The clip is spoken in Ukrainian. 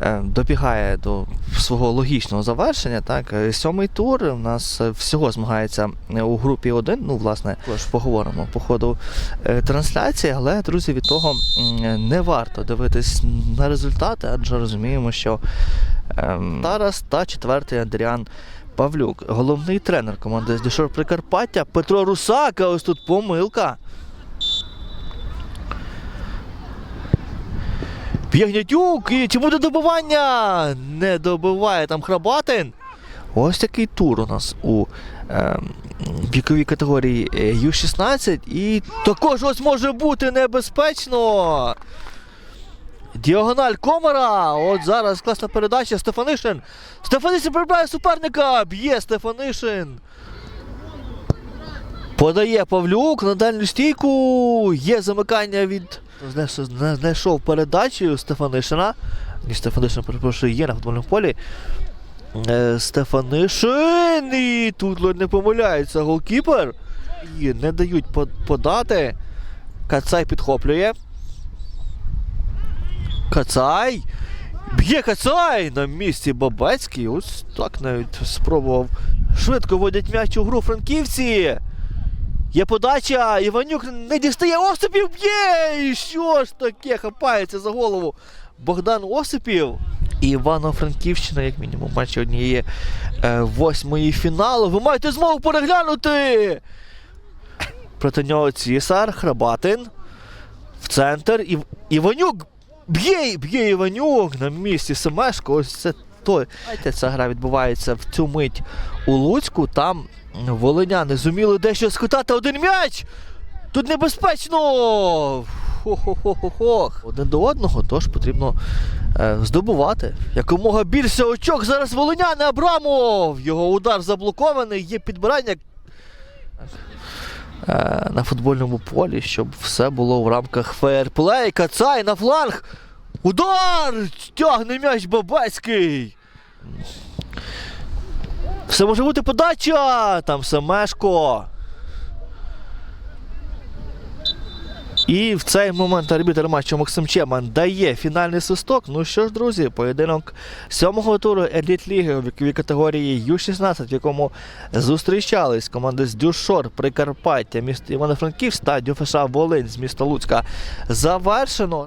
е, добігає до свого логічного завершення. Так, Е, сьомий тур у нас е, всього змагається у групі 1. Ну, власне, поговоримо по ходу трансляції, але друзі, від того не варто дивитись на результати, адже розуміємо, що ем, зараз та четвертий Андріан. Павлюк, головний тренер команди з Дішор Прикарпаття Петро Русак. Ось тут помилка. П'ягнятюк, і чи буде добивання? Не добиває там Храбатин. Ось такий тур у нас у ем, віковій категорії е, Ю-16. І також ось може бути небезпечно. Діагональ Комара. От зараз класна передача. Стефанишин. Стефанишин прибирає суперника. Б'є Стефанишин. Подає Павлюк на дальню стійку. Є замикання від. Знайшов, зна- знайшов передачу Стефанишина. Ні, Стефанишин, перепрошую, є на футбольному полі. Е, Стефанишин. І тут ледь не помиляється голкіпер. І не дають подати. Кацай підхоплює. Кацай. Б'є Кацай на місці Бабецький. Ось так навіть спробував. Швидко вводять м'яч у гру франківці. Є подача. Іванюк не дістає Осипів б'є. І що ж таке? Хапається за голову. Богдан Осипів. І Івано-Франківщина, як мінімум, матчі однієї е, восьмої фіналу. Ви маєте змогу переглянути. Проти нього Цісар, Храбатин. В центр. Ів... Іванюк б'є, б'є Іванюк на місці Семешко. Ось це той. Ця гра відбувається в цю мить у Луцьку. Там волиняни зуміли дещо схитати один м'яч. Тут небезпечно. Хо-хо-хо-хо-хо. Один до одного, тож потрібно е, здобувати. Якомога більше очок зараз волиняни Абрамов. Його удар заблокований, є підбирання е, на футбольному полі, щоб все було в рамках фейерплей. Кацай на фланг. Удар! Тягне м'яч Бабецький. Все може бути подача! Там Семешко. І в цей момент арбітер матчу Максим Чеман дає фінальний свисток. Ну що ж, друзі, поєдинок сьомого туру Еліт Ліги у віковій категорії Ю-16, в якому зустрічались команди з Дюшор, Прикарпаття, місто Івано-Франківськ та Дюфеша Волинь з міста Луцька. Завершено.